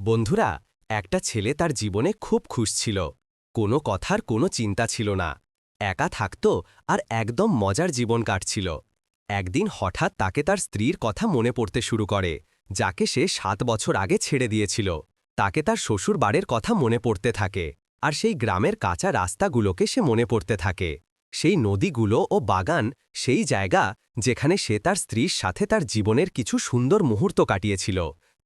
বন্ধুরা, একটা ছেলে তার জীবনে খুব খুশ ছিল। কোনো কথার কোনো চিন্তা ছিল না। একা থাকত আর একদম মজার জীবন কাটছিল। একদিন হঠাৎ তাকে তার স্ত্রীর কথা মনে পড়তে শুরু করে, যাকে সে সাত বছর আগে ছেড়ে দিয়েছিল। তাকে তার শ্বশুর বাড়ির কথা মনে পড়তে থাকে আর সেই গ্রামের কাঁচা রাস্তাগুলোকে সে মনে পড়তে থাকে। সেই নদীগুলো ও বাগান সেই জায়গা যেখানে সে তার স্ত্রীর সাথে তার জীবনের কিছু সুন্দর মুহূর্ত কাটিয়েছিল।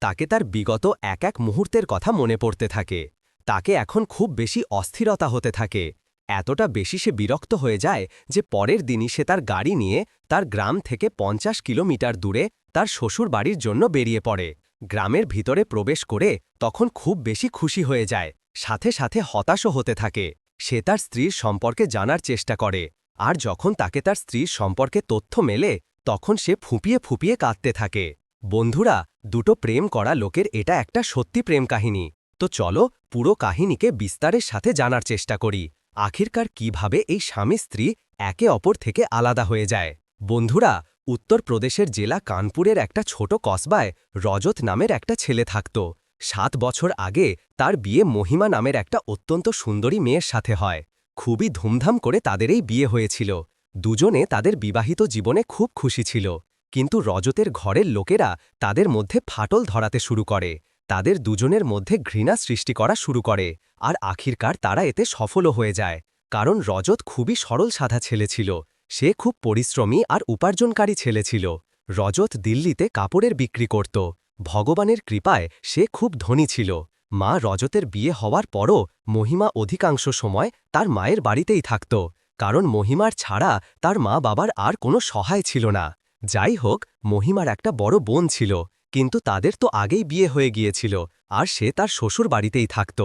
তাকে তার বিগত এক এক মুহূর্তের কথা মনে পড়তে থাকে। তাকে এখন খুব বেশি অস্থিরতা হতে থাকে। এতটা বেশি সে বিরক্ত হয়ে যায় যে পরের দিনই সে তার গাড়ি নিয়ে তার গ্রাম থেকে পঞ্চাশ কিলোমিটার দূরে তার শ্বশুর বাড়ির জন্য বেরিয়ে পড়ে। গ্রামের ভিতরে প্রবেশ করে তখন খুব বেশি খুশি হয়ে যায়। সাথে সাথে হতাশও হতে থাকে। সে তার স্ত্রীর সম্পর্কে জানার চেষ্টা করে। আর যখন তাকে তার স্ত্রীর সম্পর্কে তথ্য মেলে, তখন সে ফুপিয়ে ফুপিয়ে কাঁদতে থাকে। বন্ধুরা দুটো প্রেম করা লোকের এটা একটা সত্যি প্রেম কাহিনী। তো চলো পুরো কাহিনীকে বিস্তারের সাথে জানার চেষ্টা করি। আখিরকার কীভাবে এই স্বামী স্ত্রী একে অপর থেকে আলাদা হয়ে যায়। বন্ধুরা উত্তরপ্রদেশের জেলা কানপুরের একটা ছোট কসবায় রজত নামের একটা ছেলে থাকত। সাত বছর আগে তার বিয়ে মহিমা নামের একটা অত্যন্ত সুন্দরী মেয়ের সাথে হয়। খুবই ধুমধাম করে তাদের এই বিয়ে হয়েছিল। দুজনে তাদের বিবাহিত জীবনে খুব খুশি ছিল। কিন্তু রজতের ঘরের লোকেরা তাদের মধ্যে ফাটল ধরাতে শুরু করে। তাদের দুজনের মধ্যে ঘৃণা সৃষ্টি করা শুরু করে আর আখিরকার তারা এতে সফলও হয়ে যায়। কারণ রজত খুবই সরল সাদা ছেলে ছিল। সে খুব পরিশ্রমী আর উপার্জনকারী ছেলে ছিল। রজত দিল্লিতে কাপড়ের বিক্রি করত। ভগবানের কৃপায় সে খুব ধনী ছিল। মা রজতের বিয়ে হওয়ার পরও মহিমা অধিকাংশ সময় তার মায়ের বাড়িতেই থাকত। কারণ মহিমার ছাড়া তার মা বাবার আর কোনো সহায় ছিল না। যাই হোক মহিমার একটা বড় বোন ছিল, কিন্তু তাদের তো আগেই বিয়ে হয়ে গিয়েছিল, আর সে তার শ্বশুর বাড়িতেই থাকত।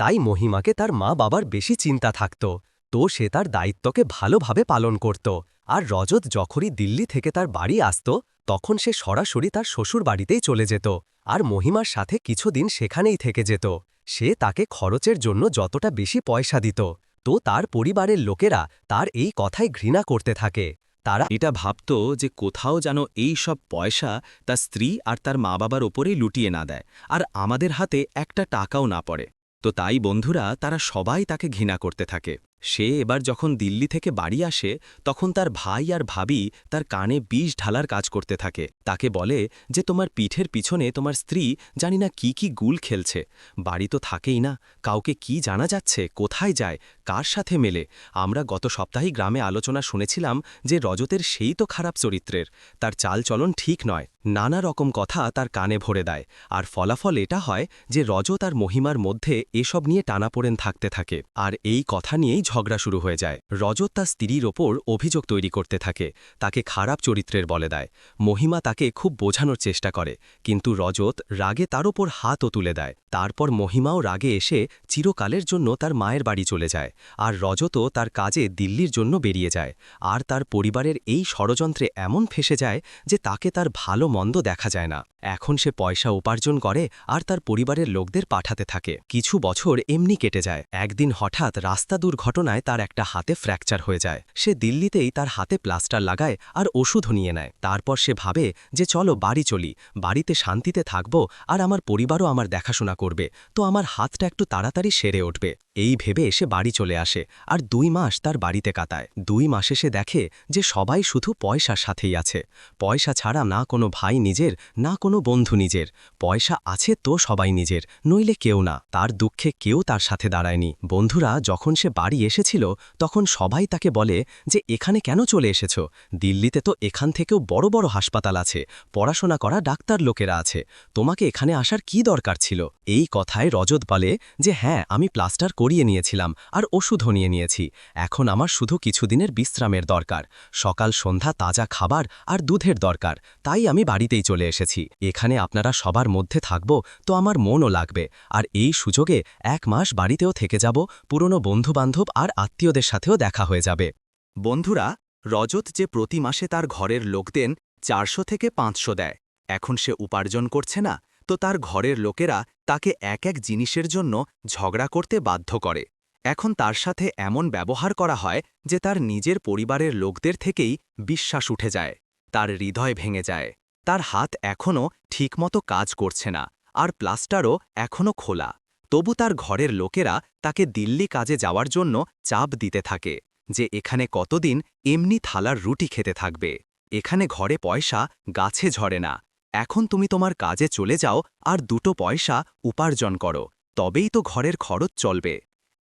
তাই মহিমাকে তার মা বাবার বেশি চিন্তা থাকত। তো সে তার দায়িত্বকে ভালোভাবে পালন করত, আর রজত যখনই দিল্লি থেকে তার বাড়ি আসত, তখন সে সরাসরি তার শ্বশুর বাড়িতেই চলে যেত, আর মহিমার সাথে কিছুদিন সেখানেই থেকে যেত। সে তাকে খরচের জন্য যতটা বেশি পয়সা দিত, তো তার পরিবারের লোকেরা তার এই কথাই ঘৃণা করতে থাকে। তারা এটা ভাবত যে কোথাও যেন এই সব পয়সা তার স্ত্রী আর তার মা বাবার ওপরেই লুটিয়ে না দেয় আর আমাদের হাতে একটা টাকাও না পড়ে। তো তাই বন্ধুরা, তারা সবাই তাকে ঘৃণা করতে থাকে। সে এবার যখন দিল্লি থেকে বাড়ি আসে, তখন তার ভাই আর ভাবি তার কানে বিষ ঢালার কাজ করতে থাকে। তাকে বলে যে, তোমার পিঠের পিছনে তোমার স্ত্রী জানি না কি কি গুল খেলছে। বাড়ি তো থাকেই না। কাউকে কি জানা যাচ্ছে? কোথায় যায়? কার সাথে মেলে? আমরা গত সপ্তাহে গ্রামে আলোচনা শুনেছিলাম যে রজতের সেই তো খারাপ চরিত্রের। তার চালচলন ঠিক নয়। নানা রকম কথা তার কানে ভরে দেয়। আর ফলাফল এটা হয় যে রজত আর মহিমার মধ্যে এসব নিয়ে টানাপোড়েন থাকতে থাকে। আর এই কথা নিয়েই ঝগড়া শুরু হয়ে যায়। রজত তার স্ত্রীর ওপর অভিযোগ তৈরি করতে থাকে। তাকে খারাপ চরিত্রের বলে দেয়। মহিমা তাকে খুব বোঝানোর চেষ্টা করে। কিন্তু রজত রাগে তার ওপর হাতও তুলে দেয়। তারপর মহিমাও রাগে এসে চিরকালের জন্য তার মায়ের বাড়ি চলে যায়। আর রজতও তার কাজে দিল্লির জন্য বেরিয়ে যায়। আর তার পরিবারের এই ষড়যন্ত্রে এমন ফেসে যায় যে তাকে তার ভালো মন্দ দেখা যায় না। এখন সে পয়সা উপার্জন করে আর তার পরিবারের লোকদের পাঠাতে থাকে। কিছু বছর এমনি কেটে যায়। একদিন হঠাৎ রাস্তা দুর্ঘটনায় তার একটা হাতে ফ্র্যাকচার হয়ে যায়। সে দিল্লিতেই তার হাতে প্লাস্টার লাগায় আর ওষুধ নিয়ে নেয়। তারপর সে ভাবে যে, চলো বাড়ি চলি। বাড়িতে শান্তিতে থাকব আর আমার পরিবারও আমার দেখাশোনা করবে। তো আমার হাতটা একটু তাড়াতাড়ি সেরে উঠবে। এই ভেবে সে বাড়ি চলে আসে আর দুই মাস তার বাড়িতে কাটায়। দুই মাসে সে দেখে যে সবাই শুধু পয়সার সাথেই আছে। পয়সা ছাড়া না কোনো ভাই নিজের, না কোনো বন্ধু নিজের। পয়সা আছে তো সবাই নিজের, নইলে কেউ না। তার দুঃখে কেউ তার সাথে দাঁড়ায়নি। বন্ধুরা যখন সে বাড়ি এসেছিল, তখন সবাই তাকে বলে যে, এখানে কেন চলে এসেছ? দিল্লিতে তো এখান থেকেও বড় বড় হাসপাতাল আছে। পড়াশোনা করা ডাক্তার লোকেরা আছে। তোমাকে এখানে আসার কি দরকার ছিল? এই কথায় রজত বলে যে হ্যাঁ আমি প্লাস্টার করিয়ে নিয়েছিলাম। আর ওষুধও নিয়ে নিয়েছি। এখন আমার শুধু কিছুদিনের বিশ্রামের দরকার। সকাল, সন্ধ্যা, তাজা খাবার আর দুধের দরকার। তাই আমি বাড়িতেই চলে এসেছি। এখানে আপনারা সবার মধ্যে থাকব তো আমার মনও লাগবে। আর এই সুযোগে এক মাস বাড়িতেও থেকে যাব, পুরনো বন্ধুবান্ধব আর আত্মীয়দের সাথেও দেখা হয়ে যাবে। বন্ধুরা, রজত যে প্রতি মাসে তার ঘরের লোকদেন চারশো থেকে পাঁচশো দেয়। এখন সে উপার্জন করছে না, তো তার ঘরের লোকেরা তাকে এক এক জিনিসের জন্য ঝগড়া করতে বাধ্য করে। এখন তার সাথে এমন ব্যবহার করা হয় যে তার নিজের পরিবারের লোকদের থেকেই বিশ্বাস উঠে যায়, তার হৃদয় ভেঙে যায়, তার হাত এখনও ঠিকমতো কাজ করছে না, আর প্লাস্টারও এখনও খোলা। তবু তার ঘরের লোকেরা তাকে দিল্লি কাজে যাওয়ার জন্য চাপ দিতে থাকে যে এখানে কতদিন এমনি থালার রুটি খেতে থাকবে, এখানে ঘরে পয়সা গাছে ঝরে না, এখন তুমি তোমার কাজে চলে যাও আর দুটো পয়সা উপার্জন করো, তবেই তো ঘরের খরচ চলবে।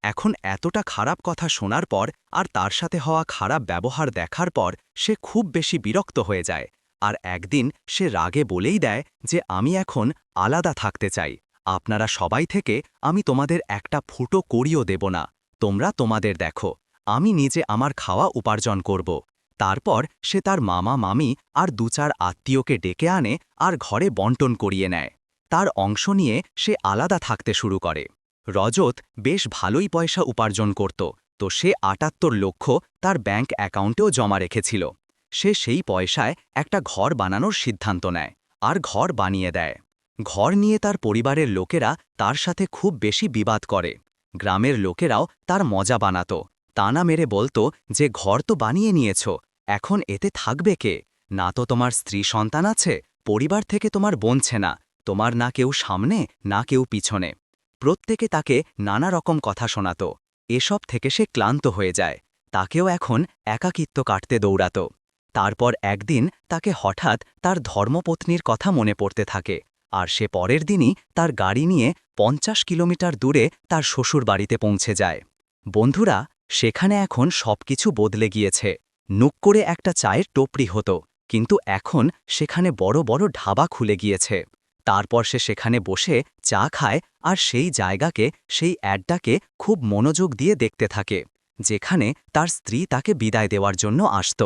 এখন এতটা খারাপ কথা শোনার পর আর তার সাথে হওয়া খারাপ ব্যবহার দেখার পর সে খুব বেশি বিরক্ত হয়ে যায়। আর একদিন সে রাগে বলেই দেয় যে, আমি এখন আলাদা থাকতে চাই। আপনারা সবাই থেকে আমি তোমাদের একটা ফুটো করিও দেব না। তোমরা তোমাদের দেখো। আমি নিজে আমার খাওয়া উপার্জন করব। তারপর সে তার মামা, মামি আর দু চার আত্মীয়কে ডেকে আনে আর ঘরে বন্টন করিয়ে নেয়। তার অংশ নিয়ে সে আলাদা থাকতে শুরু করে। রজত বেশ ভালোই পয়সা উপার্জন করত, তো সে আটাত্তর লক্ষ তার ব্যাংক অ্যাকাউন্টেও জমা রেখেছিল। সে সেই পয়সায় একটা ঘর বানানোর সিদ্ধান্ত নেয় আর ঘর বানিয়ে দেয়। ঘর নিয়ে তার পরিবারের লোকেরা তার সাথে খুব বেশি বিবাদ করে। গ্রামের লোকেরাও তার মজা বানাত। তানা মেরে বলতো, যে ঘর তো বানিয়ে নিয়েছ, এখন এতে থাকবে কে? না তো তোমার স্ত্রী সন্তান আছে, পরিবার থেকে তোমার বনছে না, তোমার না কেউ সামনে, না কেউ পিছনে। প্রত্যেকে তাকে নানা রকম কথা শোনাত। এসব থেকে সে ক্লান্ত হয়ে যায়। তাকেও এখন একাকিত্ব কাটতে দৌড়াত। তারপর একদিন তাকে হঠাৎ তার ধর্মপত্নীর কথা মনে পড়তে থাকে। আর সে পরের দিনই তার গাড়ি নিয়ে পঞ্চাশ কিলোমিটার দূরে তার শ্বশুর বাড়িতে পৌঁছে যায়। বন্ধুরা, সেখানে এখন সবকিছু বদলে গিয়েছে। নুক করে একটা চায়ের টোপরি হতো, কিন্তু এখন সেখানে বড় বড় ঢাবা খুলে গিয়েছে। তারপর সে সেখানে বসে চা খায় আর সেই জায়গাকে, সেই অ্যাডটাকে খুব মনোযোগ দিয়ে দেখতে থাকে, যেখানে তার স্ত্রী তাকে বিদায় দেওয়ার জন্য আসত।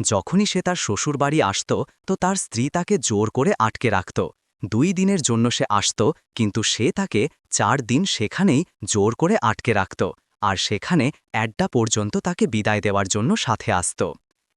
যখনই সে তার শ্বশুরবাড়ি আসত, তো তার স্ত্রী তাকে জোর করে আটকে রাখত। দুই দিনের জন্য সে আসত, কিন্তু সে তাকে চার দিন সেখানেই জোর করে আটকে রাখত আর সেখানে অ্যাডটা পর্যন্ত তাকে বিদায় দেওয়ার জন্য সাথে আসত।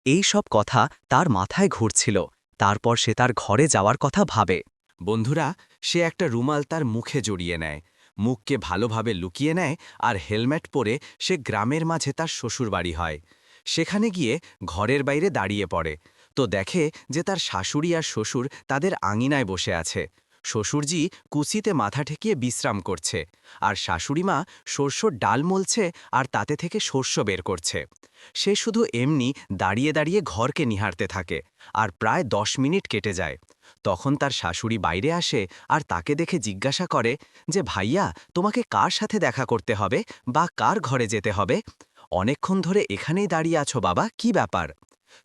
এই সব কথা তার মাথায় ঘুরছিল, তারপর সে তার ঘরে যাওয়ার কথা ভাবে। বন্ধুরা, সে একটা রুমাল তার মুখে জড়িয়ে নেয়। মুখকে ভালোভাবে লুকিয়ে নেয় আর হেলমেট পরে সে গ্রামের মাঝে তার শ্বশুরবাড়ি হয়। সেখানে গিয়ে ঘরের বাইরে দাঁড়িয়ে পড়ে। তো দেখে যে তার শাশুড়ি আর শ্বশুর তাদের আঙিনায় বসে আছে। শ্বশুরজি কুচিতে মাথা ঠেকিয়ে বিশ্রাম করছে আর শাশুড়িমা শস্যর ডাল মলছে আর তাতে থেকে শস্য বের করছে। সে শুধু এমনি দাঁড়িয়ে দাঁড়িয়ে ঘরকে নিহারতে থাকে আর প্রায় দশ মিনিট কেটে যায়। তখন তার শাশুড়ি বাইরে আসে আর তাকে দেখে জিজ্ঞাসা করে যে, ভাইয়া, তোমাকে কার সাথে দেখা করতে হবে বা কার ঘরে যেতে হবে? অনেকক্ষণ ধরে এখানেই দাঁড়িয়ে আছো বাবা, কি ব্যাপার?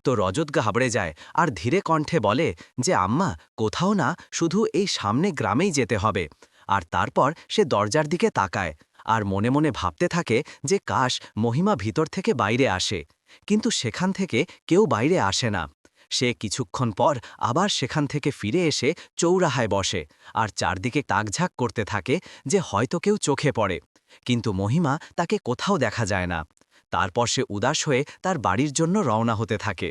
তো রজত ঘাবড়ে যায় আর ধীরে কণ্ঠে বলে যে, আম্মা, কোথাও না, শুধু এই সামনে গ্রামেই যেতে হবে। আর তারপর সে দরজার দিকে তাকায় আর মনে মনে ভাবতে থাকে যে, কাশ, মহিমা ভিতর থেকে বাইরে আসে। কিন্তু সেখান থেকে কেউ বাইরে আসে না। সে কিছুক্ষণ পর আবার সেখান থেকে ফিরে এসে চৌরাহায় বসে আর চারদিকে তাকঝাক করতে থাকে যে হয়তো কেউ চোখে পড়ে। কিন্তু মহিমা তাকে কোথাও দেখা যায় না। তারপর সে উদাস হয়ে তার বাড়ির জন্য রওনা হতে থাকে।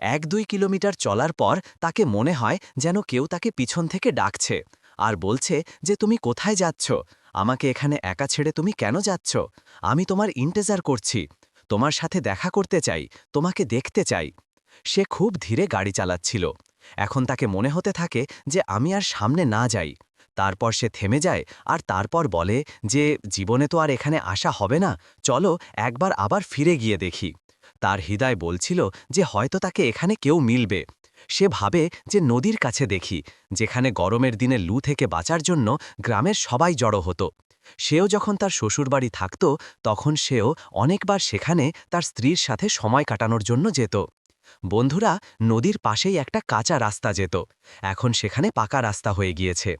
এক দুই কিলোমিটার চলার পর তাকে মনে হয় যেন কেউ তাকে পিছন থেকে ডাকছে আর বলছে যে, তুমি কোথায় যাচ্ছ? আমাকে এখানে একা ছেড়ে তুমি কেন যাচ্ছ? আমি তোমার ইন্টেজার করছি। তোমার সাথে দেখা করতে চাই, তোমাকে দেখতে চাই। সে খুব ধীরে গাড়ি চালাচ্ছিল। এখন তাকে মনে হতে থাকে যে আমি আর সামনে না যাই। তারপর সে থেমে যায় আর তারপর বলে যে, জীবনে তো আর এখানে আসা হবে না। চলো একবার আবার ফিরে গিয়ে দেখি। তার হৃদয় বলছিল যে, হয়তো তাকে এখানে কেউ মিলবে। সে ভাবে যে, নদীর কাছে দেখি, যেখানে গরমের দিনে লু থেকে বাঁচার জন্য গ্রামের সবাই জড়ো হতো। সেও যখন তার শ্বশুরবাড়ি থাকত, তখন সেও অনেকবার সেখানে তার স্ত্রীর সাথে সময় কাটানোর জন্য যেত। বন্ধুরা, নদীর পাশেই একটা কাঁচা রাস্তা যেত। এখন সেখানে পাকা রাস্তা হয়ে গিয়েছে।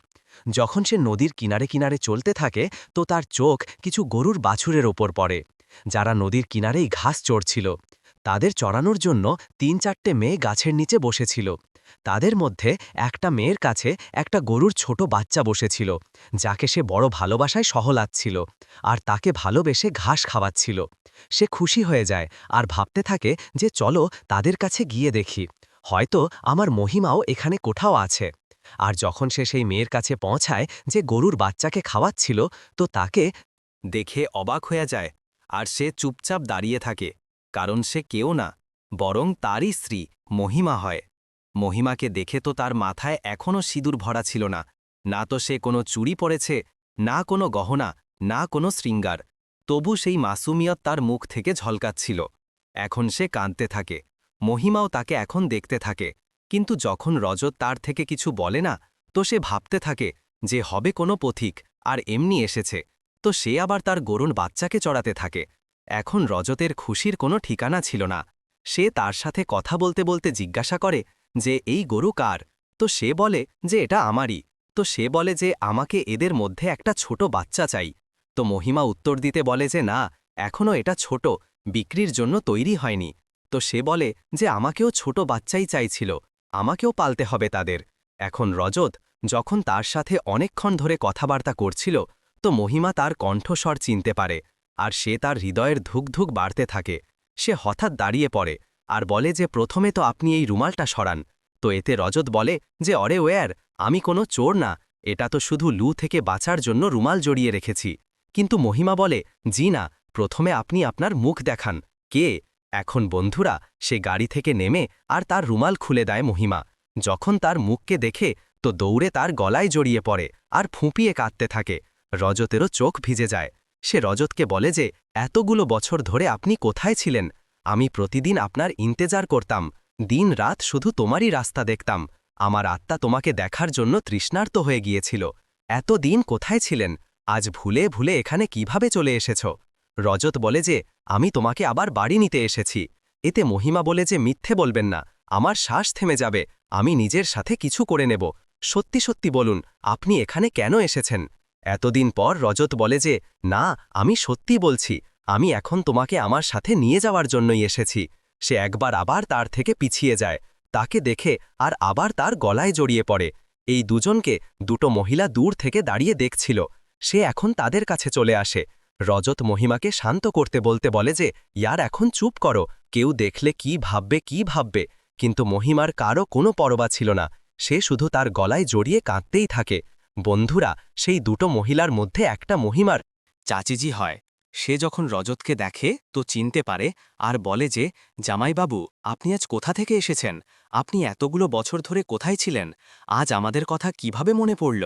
যখন সে নদীর কিনারে কিনারে চলতে থাকে, তো তার চোখ কিছু গরুর বাছুরের ওপর পড়ে, যারা নদীর কিনারেই ঘাস চড়ছিল। তাদের চড়ানোর জন্য তিন চারটে মেয়ে গাছের নিচে বসেছিল। তাদের মধ্যে একটা মেয়ের কাছে একটা গরুর ছোট বাচ্চা বসেছিল, যাকে সে বড় ভালোবাসায় সহলাচ্ছিল আর তাকে ভালোবেসে ঘাস খাওয়াচ্ছিল। সে খুশি হয়ে যায় আর ভাবতে থাকে যে, চলো তাদের কাছে গিয়ে দেখি, হয়তো আমার মহিমাও এখানে কোথাও আছে। আর যখন সে সেই মেয়ের কাছে পৌঁছায় যে গরুর বাচ্চাকে খাওয়াচ্ছিল, তো তাকে দেখে অবাক হয়ে যায় আর সে চুপচাপ দাঁড়িয়ে থাকে। কারণ সে কেউ না, বরং তারই স্ত্রী, মহিমা হয়। মহিমাকে দেখে তো তার মাথায় এখনও সিঁদুর ভরা ছিল না। না তো সে কোনো চুরি পড়েছে না কোনো গহনা, না কোনো শৃঙ্গার। তবু সেই মাসুমিয়ত তার মুখ থেকে ঝলকাচ্ছিল। এখন সে কাঁদতে থাকে। মহিমাও তাকে এখন দেখতে থাকে। কিন্তু যখন রজত তার থেকে কিছু বলে না, তো সে ভাবতে থাকে যে হবে কোনো পথিক, আর এমনি এসেছে। তো সে আবার তার গরুণ বাচ্চাকে চড়াতে থাকে। এখন রজতের খুশির কোনো ঠিকানা ছিল না। সে তার সাথে কথা বলতে বলতে জিজ্ঞাসা করে যে, এই গরু কার? তো সে বলে যে, এটা আমারই। তো সে বলে যে, আমাকে এদের মধ্যে একটা ছোট বাচ্চা চাই। তো মহিমা উত্তর দিতে বলে যে, না এখনও এটা ছোট, বিক্রির জন্য তৈরি হয়নি। তো সে বলে যে, আমাকেও ছোট বাচ্চাই চাইছিল, আমাকেও পালতে হবে তাদের। এখন রজত যখন তার সাথে অনেকক্ষণ ধরে কথাবার্তা করছিল, তো মহিমা তার কণ্ঠস্বর চিনতে পারে। আর সে তার হৃদয়ের ধুকধুক বাড়তে থাকে। সে হঠাৎ দাঁড়িয়ে পড়ে আর বলে যে, প্রথমে তো আপনি এই রুমালটা সরান। তো এতে রজত বলে যে, অরে ওয়ার, আমি কোনো চোর না। এটা তো শুধু লু থেকে বাঁচার জন্য রুমাল জড়িয়ে রেখেছি। কিন্তু মহিমা বলে, জি না, প্রথমে আপনি আপনার মুখ দেখান। কে? এখন বন্ধুরা, সে গাড়ি থেকে নেমে আর তার রুমাল খুলে দেয় মহিমা। যখন তার মুখকে দেখে, তো দৌড়ে তার গলায় জড়িয়ে পড়ে আর ফুঁপিয়ে কাঁদতে থাকে। রজতেরও চোখ ভিজে যায়। সে রজতকে বলে যে, এতগুলো বছর ধরে আপনি কোথায় ছিলেন? আমি প্রতিদিন আপনার ইন্তেজার করতাম। দিন রাত শুধু তোমারই রাস্তা দেখতাম। আমার আত্মা তোমাকে দেখার জন্য তৃষ্ণার্ত হয়ে গিয়েছিল। এত দিন কোথায় ছিলেন? আজ ভুলে ভুলে এখানে কীভাবে চলে এসেছ? রজত বলে যে, আমি তোমাকে আবার বাড়ি নিতে এসেছি। এতে মহিমা বলে যে, মিথ্যে বলবেন না। আমার শ্বাস থেমে যাবে। আমি নিজের সাথে কিছু করে নেব। সত্যি সত্যি বলুন, আপনি এখানে কেন এসেছেন? এতদিন পর রজত বলে যে, না, আমি সত্যি বলছি, আমি এখন তোমাকে আমার সাথে নিয়ে যাওয়ার জন্যই এসেছি। সে একবার আবার তার থেকে পিছিয়ে যায়, তাকে দেখে আর আবার তার গলায় জড়িয়ে পড়ে। এই দুজনকে দুটো মহিলা দূর থেকে দাঁড়িয়ে দেখছিল, সে এখন তাদের কাছে চলে আসে। রজত মহিমাকে শান্ত করতে বলতে বলে যে, ইয়ার এখন চুপ করো, কেউ দেখলে কি ভাববে কি ভাববে? কিন্তু মহিমার কারও কোনো পরবা ছিল না, সে শুধু তার গলায় জড়িয়ে কাঁদতেই থাকে। বন্ধুরা, সেই দুটো মহিলার মধ্যে একটা মহিমার চাচিজি হয়। সে যখন রজতকে দেখে, তো চিনতে পারে আর বলে যে, জামাইবাবু, আপনি আজ কোথা থেকে এসেছেন? আপনি এতগুলো বছর ধরে কোথায় ছিলেন? আজ আমাদের কথা কীভাবে মনে পড়ল?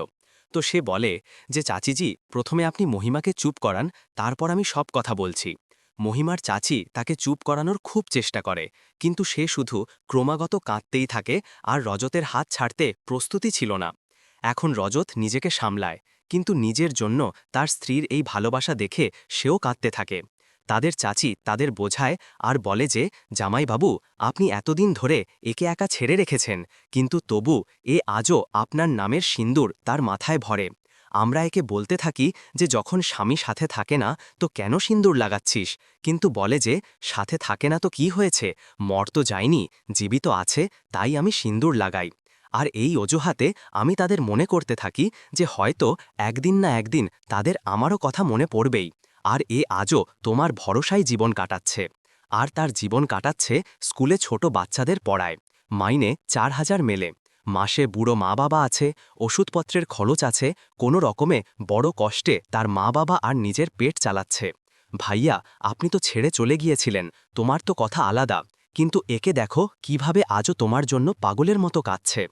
তো সে বলে যে, চাচিজি, প্রথমে আপনি মহিমাকে চুপ করান, তারপর আমি সব কথা বলছি। মহিমার চাচি তাকে চুপ করানোর খুব চেষ্টা করে, কিন্তু সে শুধু ক্রমাগত কাঁদতেই থাকে আর রজতের হাত ছাড়তে প্রস্তুতি ছিল না। এখন রজত নিজেকে সামলায়, কিন্তু নিজের জন্য তার স্ত্রীর এই ভালোবাসা দেখে সেও কাঁদতে থাকে। তাদের চাচি তাদের বোঝায় আর বলে যে, জামাইবাবু, আপনি এতদিন ধরে একে একা ছেড়ে রেখেছেন, কিন্তু তবু এ আজও আপনার নামের সিন্দুর তার মাথায় ভরে। আমরা একে বলতে থাকি যে, যখন স্বামী সাথে থাকে না, তো কেন সিন্দুর লাগাচ্ছিস? কিন্তু বলে যে, সাথে থাকে না তো কি হয়েছে? মর তো যায়নি, জীবিত আছে, তাই আমি সিন্দুর লাগাই। আর এই অজুহাতে আমি তাদের মনে করতে থাকি যে হয়তো একদিন না একদিন তাদের আমারও কথা মনে পড়বেই, আর এ আজও তোমার ভরসায় জীবন কাটাচ্ছে। আর তার জীবন কাটাচ্ছে স্কুলে ছোট বাচ্চাদের পড়ায়, মাইনে চার হাজার মেলে, মাসে বুড়ো মা বাবা আছে, ওষুধপত্রের খরচ আছে, কোনো রকমে বড় কষ্টে তার মা বাবা আর নিজের পেট চালাচ্ছে। ভাইয়া, আপনি তো ছেড়ে চলে গিয়েছিলেন, তোমার তো কথা আলাদা, কিন্তু একে দেখো কীভাবে আজও তোমার জন্য পাগলের মতো কাঁদছে।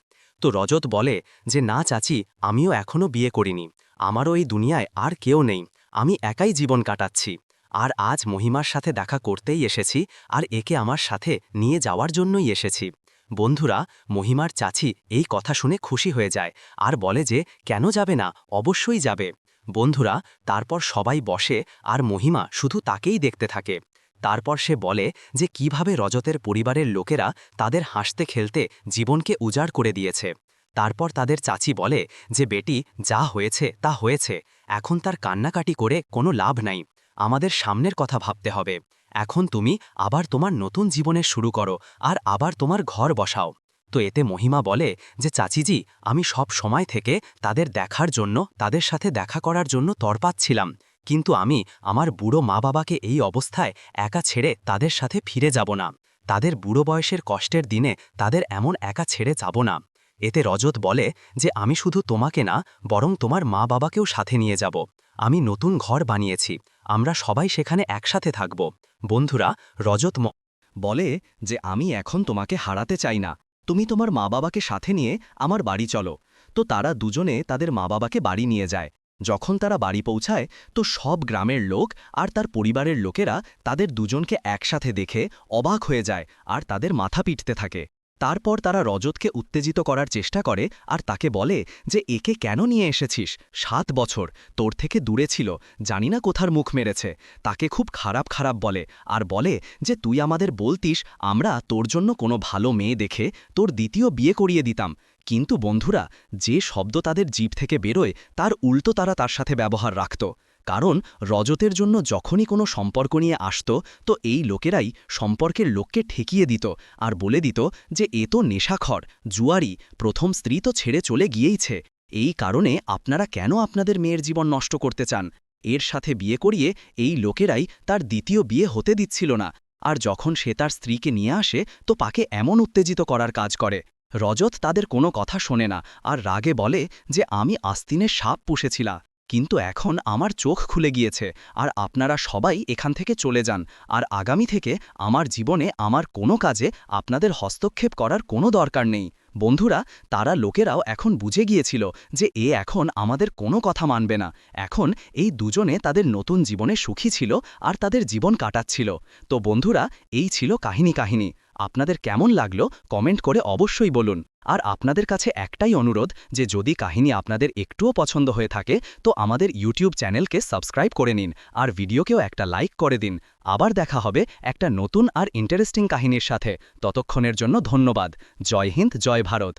তো রজত বলে যে, না চাচি, আমিও এখনও বিয়ে করিনি। আমারও এই দুনিয়ায় আর কেউ নেই। আমি একাই জীবন কাটাচ্ছি। আর আজ মহিমার সাথে দেখা করতেই এসেছি আর একে আমার সাথে নিয়ে যাওয়ার জন্যই এসেছি। বন্ধুরা, মহিমার চাচি এই কথা শুনে খুশি হয়ে যায় আর বলে যে, কেন যাবে না? অবশ্যই যাবে। বন্ধুরা, তারপর সবাই বসে আর মহিমা শুধু তাকেই দেখতে থাকে। তারপর সে বলে যে কীভাবে রজতের পরিবারের লোকেরা তাদের হাসতে খেলতে জীবনকে উজাড় করে দিয়েছে। তারপর তাদের চাচি বলে যে, বেটি, যা হয়েছে তা হয়েছে। এখন তার কান্নাকাটি করে কোনো লাভ নাই। আমাদের সামনের কথা ভাবতে হবে। এখন তুমি আবার তোমার নতুন জীবনে শুরু করো আর আবার তোমার ঘর বসাও। তো এতে মহিমা বলে যে, চাচিজি, আমি সব সময় থেকে তাদের দেখার জন্য, তাদের সাথে দেখা করার জন্য তরপাচ্ছিলাম কিন্তু আমি আমার বুড়ো মা বাবাকে এই অবস্থায় একা ছেড়ে তাদের সাথে ফিরে যাব না। তাদের বুড়ো বয়সের কষ্টের দিনে তাদের এমন একা ছেড়ে যাব না। এতে রজত বলে যে, আমি শুধু তোমাকে না, বরং তোমার মা বাবাকেও সাথে নিয়ে যাব। আমি নতুন ঘর বানিয়েছি। আমরা সবাই সেখানে একসাথে থাকব। বন্ধুরা, রজত বলে যে, আমি এখন তোমাকে হারাতে চাই না। তুমি তোমার মা বাবাকে সাথে নিয়ে আমার বাড়ি চলো। তো তারা দুজনে তাদের মা বাবাকে বাড়ি নিয়ে যায়। যখন তারা বাড়ি পৌঁছায়, তো সব গ্রামের লোক আর তার পরিবারের লোকেরা তাদের দুজনকে একসাথে দেখে অবাক হয়ে যায় আর তাদের মাথা পিটতে থাকে। তারপর তারা রজতকে উত্তেজিত করার চেষ্টা করে আর তাকে বলে যে, একে কেন নিয়ে এসেছিস? সাত বছর, তোর থেকে দূরে ছিল, জানি না কোথার মুখ মেরেছে। তাকে খুব খারাপ খারাপ বলে আর বলে যে, তুই আমাদের বলতিস, আমরা তোর জন্য কোনো ভালো মেয়ে দেখে তোর দ্বিতীয় বিয়ে করিয়ে দিতাম। কিন্তু বন্ধুরা, যে শব্দ তাদের জীব থেকে বেরোয়, তার উল্টো তারা তার সাথে ব্যবহার রাখত। কারণ রজতের জন্য যখনই কোনো সম্পর্ক নিয়ে আসত, তো এই লোকেরাই সম্পর্কের লোককে ঠেকিয়ে দিত আর বলে দিত যে, এ তো নেশাখর, জুয়ারি, প্রথম স্ত্রী তো ছেড়ে চলে গিয়েইছে। এই কারণে আপনারা কেন আপনাদের মেয়ের জীবন নষ্ট করতে চান? এর সাথে বিয়ে করিয়ে এই লোকেরাই তার দ্বিতীয় বিয়ে হতে দিচ্ছিল না। আর যখন সে তার স্ত্রীকে নিয়ে আসে, তো পাকে এমন উত্তেজিত করার কাজ করে। রজত তাদের কোনো কথা শোনে না আর রাগে বলে যে আমি আস্তিনে সাপ পুষেছিলা, কিন্তু এখন আমার চোখ খুলে গিয়েছে আর আপনারা সবাই এখান থেকে চলে যান আর আগামী থেকে আমার জীবনে আমার কোনো কাজে আপনাদের হস্তক্ষেপ করার কোনো দরকার নেই। বন্ধুরা, তারা লোকেরাও এখন বুঝে গিয়েছিল যে এ এখন আমাদের কোনো কথা মানবে না। এখন এই দুজনে তাদের নতুন জীবনে সুখী ছিল আর তাদের জীবন কাটাচ্ছিল। তো বন্ধুরা, এই ছিল কাহিনী কাহিনী। আপনাদের কেমন লাগল কমেন্ট করে অবশ্যই বলুন। আর আপনাদের কাছে একটাই অনুরোধ যে যদি কাহিনী আপনাদের একটুও পছন্দ হয়ে থাকে, তো আমাদের ইউটিউব চ্যানেলকে সাবস্ক্রাইব করে নিন আর ভিডিওকেও একটা লাইক করে দিন। আবার দেখা হবে একটা নতুন আর ইন্টারেস্টিং কাহিনীর সাথে। ততক্ষণের জন্য ধন্যবাদ। জয় হিন্দ, জয় ভারত।